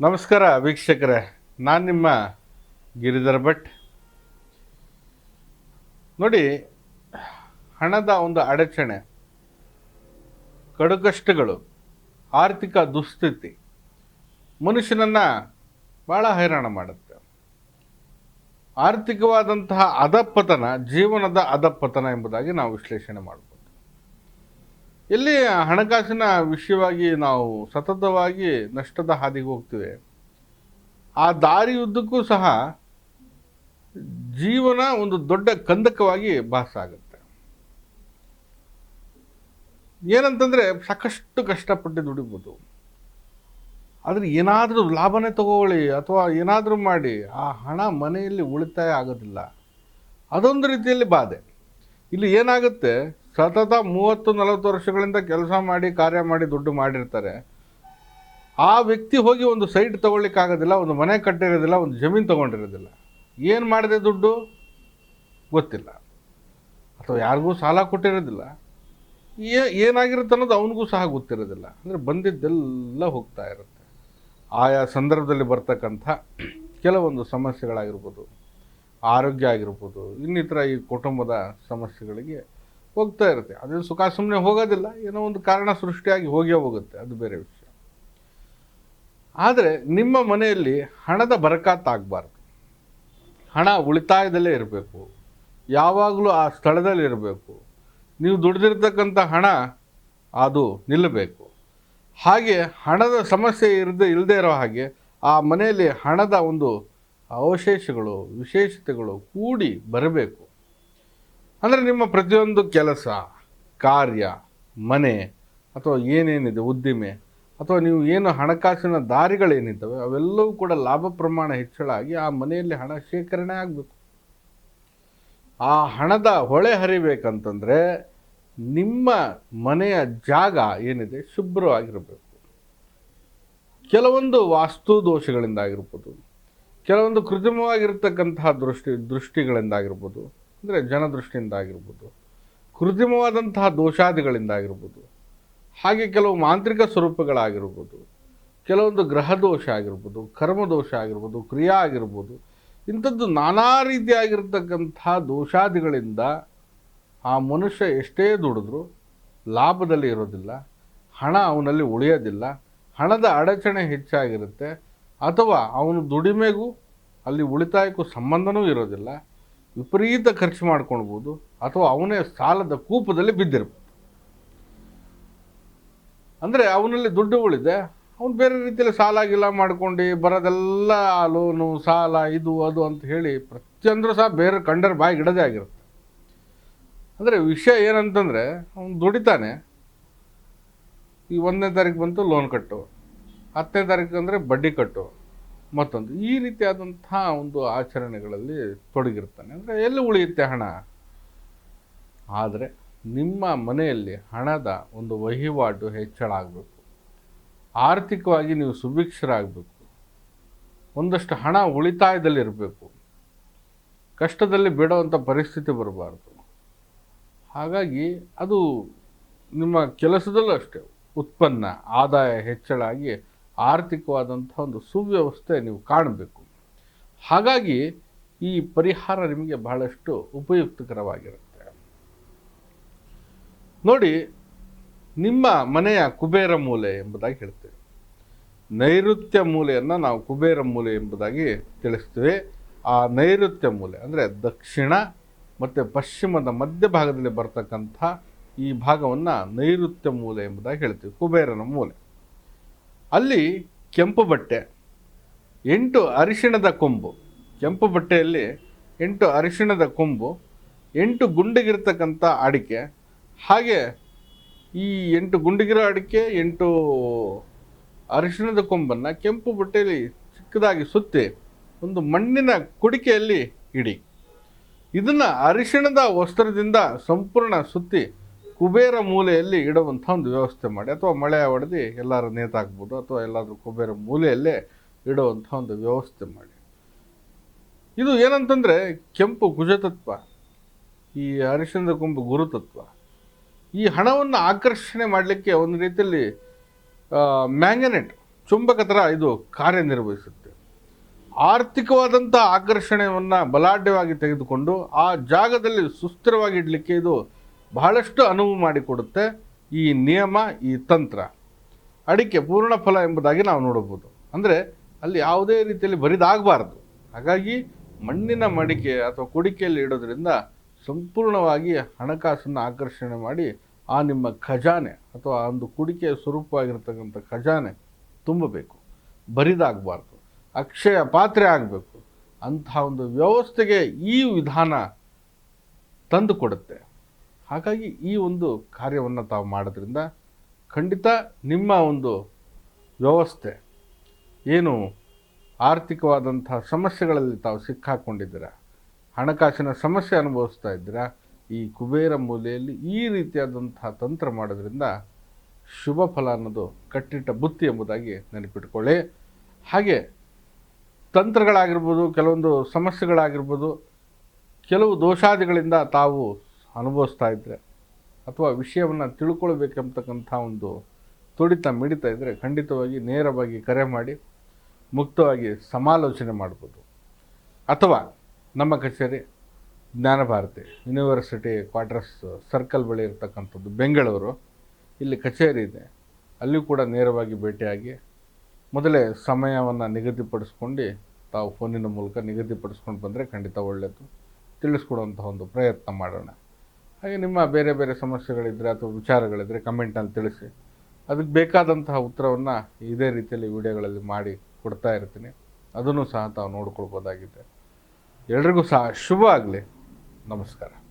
ನಮಸ್ಕಾರ ವೀಕ್ಷಕರೇ, ನಾನು ನಿಮ್ಮ ಗಿರಿಧರ್ ಭಟ್. ನೋಡಿ, ಹಣದ ಒಂದು ಅಡಚಣೆ, ಕಡುಕಷ್ಟಗಳು, ಆರ್ಥಿಕ ದುಸ್ಥಿತಿ, ಮನುಷ್ಯನನ್ನು ಭಾಳ ಹೈರಾಣ ಮಾಡುತ್ತೆ. ಆರ್ಥಿಕವಾದಂತಹ ಅಧಪತನ, ಜೀವನದ ಅಧಪತನ ಎಂಬುದಾಗಿ ನಾವು ವಿಶ್ಲೇಷಣೆ ಮಾಡ್ಬೋದು ಎಲ್ಲಿ ಹಣಕಾಸಿನ ವಿಷಯವಾಗಿ ನಾವು ಸತತವಾಗಿ ನಷ್ಟದ ಹಾದಿಗೆ ಹೋಗ್ತೀವಿ. ಆ ದಾರಿಯುದ್ದಕ್ಕೂ ಸಹ ಜೀವನ ಒಂದು ದೊಡ್ಡ ಕಂದಕವಾಗಿ ಭಾಸ ಆಗುತ್ತೆ ಏನಂತಂದರೆ ಸಾಕಷ್ಟು ಕಷ್ಟಪಟ್ಟು ದುಡಿಬೋದು. ಆದರೆ ಏನಾದರೂ ಲಾಭನೇ ತಗೊಳ್ಳಿ ಅಥವಾ ಏನಾದರೂ ಮಾಡಿ ಆ ಹಣ ಮನೆಯಲ್ಲಿ ಉಳಿತಾಯ ಆಗೋದಿಲ್ಲ. ಅದೊಂದು ರೀತಿಯಲ್ಲಿ ಬಾಧೆ. ಇಲ್ಲಿ ಏನಾಗುತ್ತೆ? ಸತತ ಮೂವತ್ತು, ನಲವತ್ತು ವರ್ಷಗಳಿಂದ ಕೆಲಸ ಮಾಡಿ, ಕಾರ್ಯ ಮಾಡಿ ದುಡ್ಡು ಮಾಡಿರ್ತಾರೆ. ಆ ವ್ಯಕ್ತಿ ಹೋಗಿ ಒಂದು ಸೈಟ್ ತೊಗೊಳ್ಲಿಕ್ಕಾಗೋದಿಲ್ಲ ಒಂದು ಮನೆ ಕಟ್ಟಿರೋದಿಲ್ಲ, ಒಂದು ಜಮೀನು ತೊಗೊಂಡಿರೋದಿಲ್ಲ. ಏನು ಮಾಡಿದೆ ದುಡ್ಡು? ಗೊತ್ತಿಲ್ಲ. ಅಥವಾ ಯಾರಿಗೂ ಸಾಲ ಕೊಟ್ಟಿರೋದಿಲ್ಲ. ಏ, ಏನಾಗಿರುತ್ತೆ ಅನ್ನೋದು ಅವನಿಗೂ ಸಹ ಗೊತ್ತಿರೋದಿಲ್ಲ. ಅಂದರೆ ಬಂದಿದ್ದೆಲ್ಲ ಹೋಗ್ತಾ ಇರುತ್ತೆ. ಆಯಾ ಸಂದರ್ಭದಲ್ಲಿ ಬರ್ತಕ್ಕಂಥ ಕೆಲವೊಂದು ಸಮಸ್ಯೆಗಳಾಗಿರ್ಬೋದು, ಆರೋಗ್ಯ ಆಗಿರ್ಬೋದು, ಇನ್ನಿತರ ಈ ಕುಟುಂಬದ ಸಮಸ್ಯೆಗಳಿಗೆ ಹೋಗ್ತಾ ಇರುತ್ತೆ. ಅದೇನು ಸುಖ ಸುಮ್ಮನೆ ಹೋಗೋದಿಲ್ಲ. ಏನೋ ಒಂದು ಕಾರಣ ಸೃಷ್ಟಿಯಾಗಿ ಹೋಗೇ ಹೋಗುತ್ತೆ. ಅದು ಬೇರೆ ವಿಷಯ. ಆದರೆ ನಿಮ್ಮ ಮನೆಯಲ್ಲಿ ಹಣದ ಬರಕಾತಾಗಬಾರ್ದು. ಹಣ ಉಳಿತಾಯದಲ್ಲೇ ಇರಬೇಕು. ಯಾವಾಗಲೂ ಆ ಸ್ಥಳದಲ್ಲಿ ಇರಬೇಕು. ನೀವು ದುಡಿದಿರ್ತಕ್ಕಂಥ ಹಣ ಅದು ನಿಲ್ಲಬೇಕು. ಹಾಗೆ ಹಣದ ಸಮಸ್ಯೆ ಇರದೆ ಇಲ್ಲದೇ ಇರೋ ಹಾಗೆ ಆ ಮನೆಯಲ್ಲಿ ಹಣದ ಒಂದು ಅವಶೇಷಗಳು, ವಿಶೇಷತೆಗಳು ಕೂಡಿ ಬರಬೇಕು. ಅಂದರೆ ನಿಮ್ಮ ಪ್ರತಿಯೊಂದು ಕೆಲಸ, ಕಾರ್ಯ, ಮನೆ, ಅಥವಾ ಏನೇನಿದೆ, ಉದ್ದಿಮೆ, ಅಥವಾ ನೀವು ಏನು ಹಣಕಾಸಿನ ದಾರಿಗಳೇನಿದ್ದಾವೆ, ಅವೆಲ್ಲವೂ ಕೂಡ ಲಾಭ ಪ್ರಮಾಣ ಹೆಚ್ಚಳ ಆಗಿ ಆ ಮನೆಯಲ್ಲಿ ಹಣ ಶೇಖರಣೆ ಆಗಬೇಕು. ಆ ಹಣದ ಹೊಳೆ ಹರಿಬೇಕಂತಂದರೆ ನಿಮ್ಮ ಮನೆಯ ಜಾಗ ಏನಿದೆ, ಶುಭ್ರವಾಗಿರಬೇಕು. ಕೆಲವೊಂದು ವಾಸ್ತು ದೋಷಗಳಿಂದಾಗಿರ್ಬೋದು, ಕೆಲವೊಂದು ಕೃತ್ರಿಮವಾಗಿರ್ತಕ್ಕಂತಹ ದೃಷ್ಟಿ, ದೃಷ್ಟಿಗಳಿಂದಾಗಿರ್ಬೋದು ಅಂದರೆ ಜನದೃಷ್ಟಿಯಿಂದ ಆಗಿರ್ಬೋದು ಕೃತ್ರಿಮವಾದಂತಹ ದೋಷಾದಿಗಳಿಂದಾಗಿರ್ಬೋದು, ಹಾಗೆ ಕೆಲವು ಮಾಂತ್ರಿಕ ಸ್ವರೂಪಗಳಾಗಿರ್ಬೋದು, ಕೆಲವೊಂದು ಗ್ರಹ ದೋಷ ಆಗಿರ್ಬೋದು, ಕರ್ಮ ದೋಷ ಆಗಿರ್ಬೋದು, ಕ್ರಿಯಾ ಆಗಿರ್ಬೋದು, ಇಂಥದ್ದು ನಾನಾ ರೀತಿಯಾಗಿರ್ತಕ್ಕಂಥ ದೋಷಾದಿಗಳಿಂದ ಆ ಮನುಷ್ಯ ಎಷ್ಟೇ ದುಡಿದ್ರೂ ಲಾಭದಲ್ಲಿ ಇರೋದಿಲ್ಲ, ಹಣ ಅವನಲ್ಲಿ ಉಳಿಯೋದಿಲ್ಲ, ಹಣದ ಅಡಚಣೆ ಹೆಚ್ಚಾಗಿರುತ್ತೆ, ಅಥವಾ ಅವನು ದುಡಿಮೆಗೂ ಅಲ್ಲಿ ಉಳಿತಾಯಕ್ಕೂ ಸಂಬಂಧನೂ ಇರೋದಿಲ್ಲ ವಿಪರೀತ ಖರ್ಚು ಮಾಡ್ಕೊಳ್ಬೋದು ಅಥವಾ ಅವನೇ ಸಾಲದ ಕೂಪದಲ್ಲಿ ಬಿದ್ದಿರ್ಬೋದು. ಅಂದರೆ ಅವನಲ್ಲಿ ದುಡ್ಡು ಉಳಿದೆ, ಅವನು ಬೇರೆ ರೀತಿಯಲ್ಲಿ ಸಾಲ ಗಿಲ ಮಾಡ್ಕೊಂಡು ಬರೋದೆಲ್ಲ ಲೋನು ಸಾಲ, ಇದು, ಅದು ಅಂತ ಹೇಳಿ ಪ್ರತಿಯೊಂದರೂ ಸಹ ಬೇರೆ ಕಂಡರ ಬಾಯಿಗೆ ಇಡದೇ ಆಗಿರುತ್ತೆ. ಅಂದರೆ ವಿಷಯ ಏನಂತಂದರೆ, ಅವನು ದುಡಿತಾನೆ. ಈ ಒಂದನೇ ತಾರೀಕು ಬಂತು ಲೋನ್ ಕಟ್ಟು. ಹತ್ತನೇ ತಾರೀಕು ಅಂದರೆ ಬಡ್ಡಿ ಕಟ್ಟು. ಮತ್ತೊಂದು. ಈ ರೀತಿಯಾದಂಥ ಒಂದು ಆಚರಣೆಗಳಲ್ಲಿ ತೊಡಗಿರ್ತಾನೆ ಅಂದರೆ ಎಲ್ಲಿ ಉಳಿಯುತ್ತೆ ಹಣ? ಆದರೆ ನಿಮ್ಮ ಮನೆಯಲ್ಲಿ ಹಣದ ಒಂದು ವಹಿವಾಟು ಹೆಚ್ಚಳ ಆಗಬೇಕು. ಆರ್ಥಿಕವಾಗಿ ನೀವು ಸುಭಿಕ್ಷರಾಗಬೇಕು. ಒಂದಷ್ಟು ಹಣ ಉಳಿತಾಯದಲ್ಲಿರಬೇಕು. ಕಷ್ಟದಲ್ಲಿ ಬಿಡುವಂಥ ಪರಿಸ್ಥಿತಿ ಬರಬಾರ್ದು. ಹಾಗಾಗಿ ಅದು ನಿಮ್ಮ ಕೆಲಸದಲ್ಲೂ ಅಷ್ಟೇ. ಉತ್ಪನ್ನ, ಆದಾಯ ಹೆಚ್ಚಳ ಆಗಿ ಆರ್ಥಿಕವಾದಂಥ ಒಂದು ಸುವ್ಯವಸ್ಥೆ ನೀವು ಕಾಣಬೇಕು. ಹಾಗಾಗಿ ಈ ಪರಿಹಾರ ನಿಮಗೆ ಬಹಳಷ್ಟು ಉಪಯುಕ್ತಕರವಾಗಿರುತ್ತೆ. ನೋಡಿ, ನಿಮ್ಮ ಮನೆಯ ಕುಬೇರ ಮೂಲೆ ಎಂಬುದಾಗಿ ಹೇಳ್ತೇವೆ. ನೈಋತ್ಯ ಮೂಲೆಯನ್ನು ನಾವು ಕುಬೇರ ಮೂಲೆ ಎಂಬುದಾಗಿ ತಿಳಿಸ್ತೇವೆ. ಆ ನೈಋತ್ಯ ಮೂಲೆ ಅಂದರೆ ದಕ್ಷಿಣ ಮತ್ತು ಪಶ್ಚಿಮದ ಮಧ್ಯಭಾಗದಲ್ಲಿ ಬರ್ತಕ್ಕಂಥ ಈ ಭಾಗವನ್ನು ನೈಋತ್ಯ ಮೂಲೆ ಎಂಬುದಾಗಿ ಹೇಳ್ತೀವಿ. ಕುಬೇರನ ಮೂಲೆ. ಅಲ್ಲಿ ಕೆಂಪು ಬಟ್ಟೆ, ಎಂಟು ಅರಿಶಿಣದ ಕೊಂಬು. ಕೆಂಪು ಬಟ್ಟೆಯಲ್ಲಿ ಎಂಟು ಅರಿಶಿಣದ ಕೊಂಬು, ಎಂಟು ಗುಂಡಿಗಿರ್ತಕ್ಕಂಥ ಅಡಿಕೆ. ಹಾಗೆ ಈ ಎಂಟು ಗುಂಡಿಗಿರೋ ಅಡಿಕೆ, ಎಂಟು ಅರಿಶಿಣದ ಕೊಂಬನ್ನು ಕೆಂಪು ಬಟ್ಟೆಯಲ್ಲಿ ಚಿಕ್ಕದಾಗಿ ಸುತ್ತಿ ಒಂದು ಮಣ್ಣಿನ ಕುಡಿಕೆಯಲ್ಲಿ ಇಡಿ. ಇದನ್ನು ಅರಿಶಿಣದ ವಸ್ತ್ರದಿಂದ ಸಂಪೂರ್ಣ ಸುತ್ತಿ ಕುಬೇರ ಮೂಲೆಯಲ್ಲಿ ಇಡುವಂಥ ಒಂದು ವ್ಯವಸ್ಥೆ ಮಾಡಿ, ಅಥವಾ ಮಳೆ ಹೊಡೆದು ಎಲ್ಲರೂ ನೇತಾಕ್ಬೋದು, ಅಥವಾ ಎಲ್ಲಾದರೂ ಕುಬೇರ ಮೂಲೆಯಲ್ಲೇ ಇಡುವಂಥ ಒಂದು ವ್ಯವಸ್ಥೆ ಮಾಡಿ. ಇದು ಏನಂತಂದರೆ ಕೆಂಪು ಕುಜತತ್ವ, ಈ ಹರಿಶ್ಚಂದ್ರ ಕುಂಭ ಗುರುತತ್ವ. ಈ ಹಣವನ್ನು ಆಕರ್ಷಣೆ ಮಾಡಲಿಕ್ಕೆ ಒಂದು ರೀತಿಯಲ್ಲಿ ಮ್ಯಾಂಗನೆಟ್ ಚುಂಬಕ ಥರ ಇದು ಕಾರ್ಯನಿರ್ವಹಿಸುತ್ತೆ. ಆರ್ಥಿಕವಾದಂಥ ಆಕರ್ಷಣೆಯನ್ನು ಬಲಾಢ್ಯವಾಗಿ ತೆಗೆದುಕೊಂಡು ಆ ಜಾಗದಲ್ಲಿ ಸುಸ್ಥಿರವಾಗಿ ಇಡಲಿಕ್ಕೆ ಇದು ಬಹಳಷ್ಟು ಅನುವು ಮಾಡಿಕೊಡುತ್ತೆ ಈ ನಿಯಮ, ಈ ತಂತ್ರ. ಅಡಿಕೆ ಪೂರ್ಣ ಫಲ ಎಂಬುದಾಗಿ ನಾವು ನೋಡಬಹುದು. ಅಂದರೆ ಅಲ್ಲಿ ಯಾವುದೇ ರೀತಿಯಲ್ಲಿ ಬರಿದಾಗಬಾರ್ದು. ಹಾಗಾಗಿ ಮಣ್ಣಿನ ಮಡಿಕೆ ಅಥವಾ ಕುಡಿಕೆಯಲ್ಲಿ ಇಡೋದ್ರಿಂದ ಸಂಪೂರ್ಣವಾಗಿ ಹಣಕಾಸನ್ನು ಆಕರ್ಷಣೆ ಮಾಡಿ ಆ ನಿಮ್ಮ ಖಜಾನೆ ಅಥವಾ ಆ ಒಂದು ಕುಡಿಕೆಯ ಸ್ವರೂಪವಾಗಿರ್ತಕ್ಕಂಥ ಖಜಾನೆ ತುಂಬಬೇಕು. ಬರಿದಾಗಬಾರ್ದು. ಅಕ್ಷಯ ಪಾತ್ರೆ ಆಗಬೇಕು. ಅಂತಹ ಒಂದು ವ್ಯವಸ್ಥೆಗೆ ಈ ವಿಧಾನ ತಂದು ಕೊಡುತ್ತೆ. ಹಾಗಾಗಿ ಈ ಒಂದು ಕಾರ್ಯವನ್ನು ತಾವು ಮಾಡೋದ್ರಿಂದ ಖಂಡಿತ ನಿಮ್ಮ ಒಂದು ವ್ಯವಸ್ಥೆ, ಏನು ಆರ್ಥಿಕವಾದಂಥ ಸಮಸ್ಯೆಗಳಲ್ಲಿ ತಾವು ಸಿಕ್ಕಾಕೊಂಡಿದ್ದೀರಾ, ಹಣಕಾಸಿನ ಸಮಸ್ಯೆ ಅನುಭವಿಸ್ತಾ ಇದ್ದೀರಾ, ಈ ಕುಬೇರ ಮೂಲೆಯಲ್ಲಿ ಈ ರೀತಿಯಾದಂಥ ತಂತ್ರ ಮಾಡೋದ್ರಿಂದ ಶುಭ ಫಲ ಅನ್ನೋದು ಕಟ್ಟಿಟ್ಟ ಬುತ್ತಿ ಎಂಬುದಾಗಿ ನೆನಪಿಟ್ಕೊಳ್ಳಿ. ಹಾಗೆ ತಂತ್ರಗಳಾಗಿರ್ಬೋದು, ಕೆಲವೊಂದು ಸಮಸ್ಯೆಗಳಾಗಿರ್ಬೋದು, ಕೆಲವು ದೋಷಾದಿಗಳಿಂದ ತಾವು ಅನುಭವಿಸ್ತಾ ಇದ್ದರೆ ಅಥವಾ ವಿಷಯವನ್ನು ತಿಳ್ಕೊಳ್ಬೇಕೆಂಬತಕ್ಕಂಥ ಒಂದು ತುಡಿತ ಮಿಡಿತಾ ಇದ್ದರೆ ಖಂಡಿತವಾಗಿ ನೇರವಾಗಿ ಕರೆ ಮಾಡಿ ಮುಕ್ತವಾಗಿ ಸಮಾಲೋಚನೆ ಮಾಡ್ಬೋದು. ಅಥವಾ ನಮ್ಮ ಕಚೇರಿ ಜ್ಞಾನಭಾರತಿ ಯೂನಿವರ್ಸಿಟಿ ಕ್ವಾರ್ಟರ್ಸ್ ಸರ್ಕಲ್ ಬಳಿ ಇರತಕ್ಕಂಥದ್ದು, ಬೆಂಗಳೂರು. ಇಲ್ಲಿ ಕಚೇರಿ ಇದೆ. ಅಲ್ಲಿಯೂ ಕೂಡ ನೇರವಾಗಿ ಭೇಟಿಯಾಗಿ ಮೊದಲೇ ಸಮಯವನ್ನು ನಿಗದಿಪಡಿಸ್ಕೊಂಡು, ತಾವು ಫೋನಿನ ಮೂಲಕ ನಿಗದಿಪಡಿಸ್ಕೊಂಡು ಬಂದರೆ ಖಂಡಿತ ಒಳ್ಳೆಯದು ತಿಳಿಸ್ಕೊಡುವಂಥ ಒಂದು ಪ್ರಯತ್ನ ಮಾಡೋಣ. ಹಾಗೆ ನಿಮ್ಮ ಬೇರೆ ಬೇರೆ ಸಮಸ್ಯೆಗಳಿದ್ದರೆ ಅಥವಾ ವಿಚಾರಗಳಿದ್ದರೆ ಕಮೆಂಟ್ನಲ್ಲಿ ತಿಳಿಸಿ. ಅದಕ್ಕೆ ಬೇಕಾದಂತಹ ಉತ್ತರವನ್ನು ಇದೇ ರೀತಿಯಲ್ಲಿ ವಿಡಿಯೋಗಳಲ್ಲಿ ಮಾಡಿ ಕೊಡ್ತಾ ಇರ್ತೀನಿ. ಅದನ್ನು ಸಹ ತಾವು ನೋಡ್ಕೊಳ್ಬೋದಾಗಿದೆ. ಎಲ್ರಿಗೂ ಸಹ ಶುಭ ಆಗಲಿ. ನಮಸ್ಕಾರ.